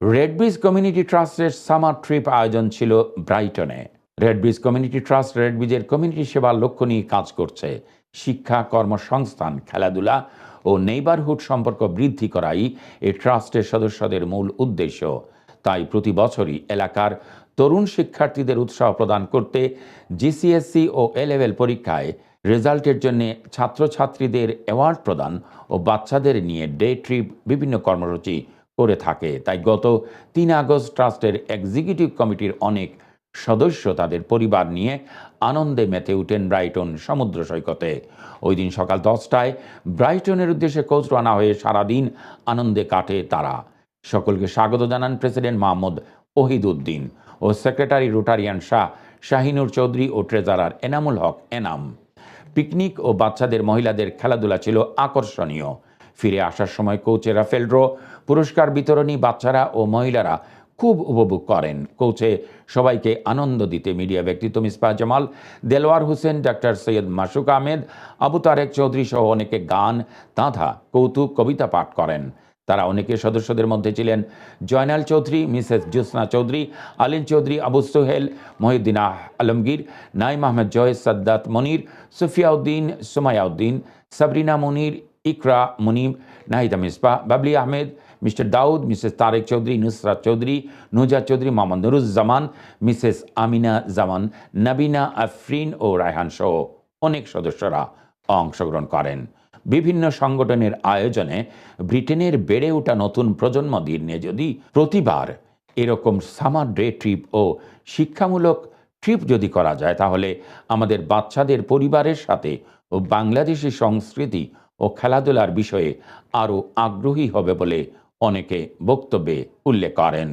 Red Bridge community ট্রাস্টের summer trip আয়োজন ছিল ব্রাইটনে Red Bridge Community Trust Red ব্রিজের কমিউনিটি সেবার লক্ষ্য নিয়ে কাজ করছে। শিক্ষা, কর্মসংস্থান, খেলাধুলা ও নেইবারহুড সম্পর্ক বৃদ্ধি করাই এই ট্রাস্টের সদস্যদের মূল উদ্দেশ্য। তাই প্রতি বছরই এলাকার তরুণ শিক্ষার্থীদের উৎসাহ প্রদান করতে জিসিএসসি ও এ লেভেল পরীক্ষায় রেজাল্টের জন্য ছাত্রছাত্রীদের অ্যাওয়ার্ড প্রদান ও বাচ্চাদের নিয়ে ডে ট্রিপ, বিভিন্ন কর্মসূচি করে থাকে। তাই গত তিন আগস্ট ট্রাস্টের এক্সিকিউটিভ কমিটির অনেক সদস্য তাদের পরিবার নিয়ে আনন্দে মেতে উঠেন ব্রাইটন সমুদ্র সৈকতে। ওই দিন সকাল দশটায় ব্রাইটনের উদ্দেশ্যে কোচ রানা হয়ে সারাদিন আনন্দে কাটে তারা। সকলকে স্বাগত জানান প্রেসিডেন্ট মাহমুদ ওহিদুদ্দিন ও সেক্রেটারি রোটারিয়ান শাহ শাহিনুর চৌধুরী ও ট্রেজারার এনামুল হক এনাম। পিকনিক ও বাচ্চাদের, মহিলাদের খেলাধুলা ছিল আকর্ষণীয়। ফিরে আসার সময় কোচে রাফেলড্রো পুরস্কার বিতরণী বাচ্চারা ও মহিলারা খুব উপভোগ করেন। কোচে সবাইকে আনন্দ দিতে মিডিয়া ব্যক্তিত্ব মিসপা জামাল, দেলোয়ার হোসেন, ডাক্তার সৈয়দ মাসুক আহমেদ, আবু তারেক চৌধুরী সহ অনেকে গান, তাঁধা, কৌতুক, কবিতা পাঠ করেন। তারা অনেকে সদস্যদের মধ্যে ছিলেন। Joynal Chowdhury, Mrs Jyotsna Chowdhury Alin Chowdhury, Abu Sohel, Mohiuddin Alamgir, Naim Ahmed Joy Saddat Monir Sufiauddin Sumayauddin Sabrina Monir Iqra, Munim, Nahida Misba Babli Ahmed, Mr Daud, Mrs Tarek Chowdhury, Nusrat Chowdhury, Nuja Chowdhury, Mohammad Nuruzzaman, Mrs Amina Zaman, Nabina Afrin ও রায়হান সহ অনেক সদস্যরা অংশগ্রহণ করেন। বিভিন্ন সংগঠনের আয়োজনে ব্রিটেনের বেড়ে ওঠা নতুন প্রজন্ম দিনে যদি প্রতিবার এরকম সামার ডে ট্রিপ ও শিক্ষামূলক ট্রিপ যদি করা যায়, তাহলে আমাদের বাচ্চাদের পরিবারের সাথে ও বাংলাদেশি সংস্কৃতি ও খেলাধুলার বিষয়ে আরও আগ্রহী হবে বলে অনেকে বক্তব্যে উল্লেখ করেন।